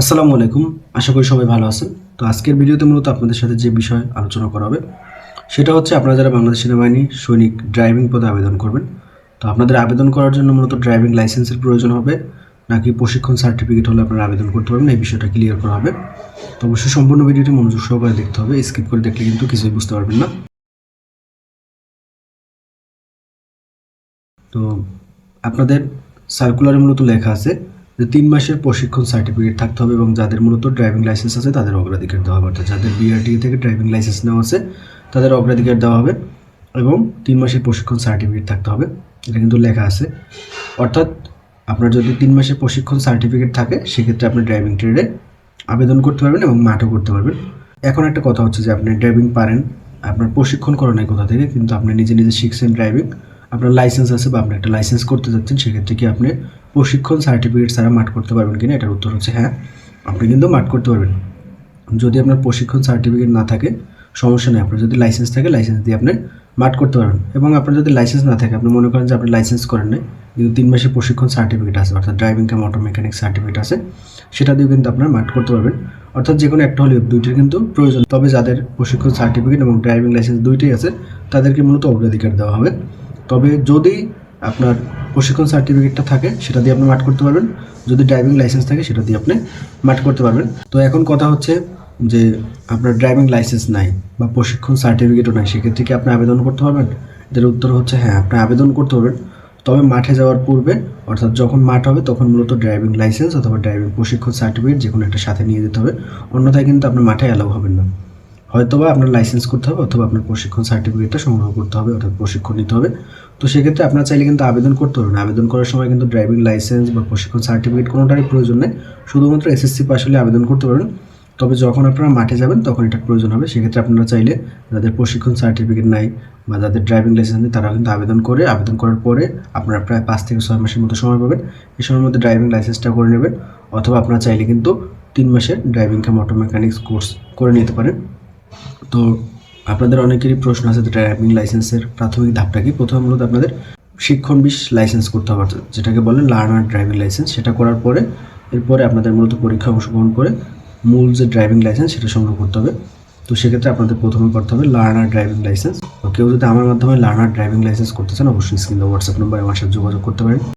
আসসালামু আলাইকুম। আশা করি সবাই ভালো আছেন। তো আজকের ভিডিওতে মূলত আপনাদের সাথে যে বিষয় আলোচনা করা হবে, সেটা হচ্ছে আপনারা যারা বাংলাদেশ সেনাবাহিনী সৈনিক ড্রাইভিং পদে আবেদন করবেন, তো আপনাদের আবেদন করার জন্য মূলত ড্রাইভিং লাইসেন্সের প্রয়োজন হবে, নাকি প্রশিক্ষণ সার্টিফিকেট হলে আপনারা আবেদন করতে পারবেন, এই বিষয়টা ক্লিয়ার করা হবে। তো অবশ্যই সম্পূর্ণ ভিডিওটি মনোযোগ সহকারে দেখতে হবে, স্কিপ করে দেখলে কিন্তু কিছুই বুঝতে পারবেন না। তো আপনাদের সার্কুলারে মূলত লেখা আছে যে তিন মাসের প্রশিক্ষণ সার্টিফিকেট থাকতে হবে এবং যাদের মূলত ড্রাইভিং লাইসেন্স আছে তাদের অগ্রাধিকার দেওয়া হবে। অর্থাৎ যাদের বিআরটি থেকে ড্রাইভিং লাইসেন্স নেওয়া আছে, তাদের অগ্রাধিকার দেওয়া হবে এবং তিন মাসের প্রশিক্ষণ সার্টিফিকেট থাকতে হবে। এটা কিন্তু লেখা আছে। অর্থাৎ আপনার যদি তিন মাসের প্রশিক্ষণ সার্টিফিকেট থাকে, সেক্ষেত্রে আপনি ড্রাইভিং ট্রেডে আবেদন করতে পারবেন এবং মাঠও করতে পারবেন। এখন একটা কথা হচ্ছে যে আপনি ড্রাইভিং পারেন, আপনার প্রশিক্ষণ করেন এই কোথা থেকে, কিন্তু আপনি নিজে নিজে শিখছেন ড্রাইভিং আপনার লাইসেন্স আছে বা আপনি একটা লাইসেন্স করতে যাচ্ছেন, সেক্ষেত্রে কি আপনি প্রশিক্ষণ সার্টিফিকেট ছাড়া মাঠ করতে পারবেন কিনা এটার উত্তর হচ্ছে হ্যাঁ আপনি কিন্তু মাঠ করতে পারবেন। যদি আপনার প্রশিক্ষণ সার্টিফিকেট না থাকে, সমস্যা নেই। আপনার যদি লাইসেন্স থাকে লাইসেন্স দিয়ে আপনি মাঠ করতে পারবেন। এবং আপনার যদি লাইসেন্স না থাকে, আপনি মনে করেন যে আপনি লাইসেন্স করেন নাই, কিন্তু তিন মাসের প্রশিক্ষণ সার্টিফিকেট আছে, অর্থাৎ driving cum auto mechanic certificate আছে, সেটা দিয়ে কিন্তু আপনার মাঠ করতে পারবেন। অর্থাৎ যে কোনো একটা হলেও দুইটির কিন্তু প্রয়োজন। তবে যাদের প্রশিক্ষণ সার্টিফিকেট এবং ড্রাইভিং লাইসেন্স দুইটাই আছে, তাদেরকে মূলত অগ্রাধিকার দেওয়া হবে। তবে যদি আপনার প্রশিক্ষণ সার্টিফিকেটটা থাকে, সেটা দিয়ে আপনি মাঠ করতে পারবেন। যদি ড্রাইভিং লাইসেন্স থাকে, সেটা দিয়ে আপনি মাঠ করতে পারবেন। তো এখন কথা হচ্ছে যে আপনার ড্রাইভিং লাইসেন্স নাই বা প্রশিক্ষণ সার্টিফিকেটও নাই, সেক্ষেত্রে কি আপনি আবেদন করতে পারবেন? এটার উত্তর হচ্ছে হ্যাঁ আপনি আবেদন করতে পারবেন। তবে মাঠে যাওয়ার পূর্বে, অর্থাৎ যখন মাঠ হবে, তখন মূলত ড্রাইভিং লাইসেন্স অথবা ড্রাইভিং প্রশিক্ষণ সার্টিফিকেট যে কোনো একটা সাথে নিয়ে যেতে হবে। অন্যথায় কিন্তু আপনার মাঠে অ্যালাউ হবেন না। হয়তোবা আপনার লাইসেন্স করতে হবে অথবা আপনার প্রশিক্ষণ সার্টিফিকেটটা সংগ্রহ করতে হবে অর্থাৎ প্রশিক্ষণ নিতে হবে। তো সেক্ষেত্রে আপনার চাইলে কিন্তু আবেদন করতে পারবেন। আবেদন করার সময় কিন্তু ড্রাইভিং লাইসেন্স বা প্রশিক্ষণ সার্টিফিকেট কোনোটারই প্রয়োজন নেই। শুধুমাত্র এসএসসি পাস হলে আবেদন করতে পারবেন। তবে যখন আপনারা মাঠে যাবেন, তখন এটা প্রয়োজন হবে। সেক্ষেত্রে আপনারা চাইলে যাদের প্রশিক্ষণ সার্টিফিকেট নাই বা যাদের ড্রাইভিং লাইসেন্স নেই তারা কিন্তু আবেদন করে, আবেদন করার পরে আপনারা প্রায় পাঁচ থেকে ছয় মাসের মতো সময় পাবেন। এই সময়ের মধ্যে ড্রাইভিং লাইসেন্সটা করে নেবেন। অথবা আপনারা চাইলে কিন্তু তিন মাসের driving cum auto mechanics course করে নিতে পারেন। তো আপনাদের অনেকেরই প্রশ্ন আছে ড্রাইভিং লাইসেন্সের প্রাথমিক ধাপটা কি? প্রথমে মূলত আপনাদের শিক্ষণ বিশ লাইসেন্স করতে হবে যেটাকে বলেন লার্নার ড্রাইভিং লাইসেন্স সেটা করার পরে, এরপরে আপনাদের মূলত পরীক্ষা অংশগ্রহণ করে মূল যে ড্রাইভিং লাইসেন্স সেটা সংগ্রহ করতে হবে। তো সেক্ষেত্রে আপনাদের প্রথমে করতে হবে লার্নার ড্রাইভিং লাইসেন্স তো কেউ যদি আমার মাধ্যমে লার্নার ড্রাইভিং লাইসেন্স করতে চান, অবশ্যই স্ক্রিন হোয়াটসঅ্যাপ নম্বরে আমার সাথে যোগাযোগ করতে পারেন।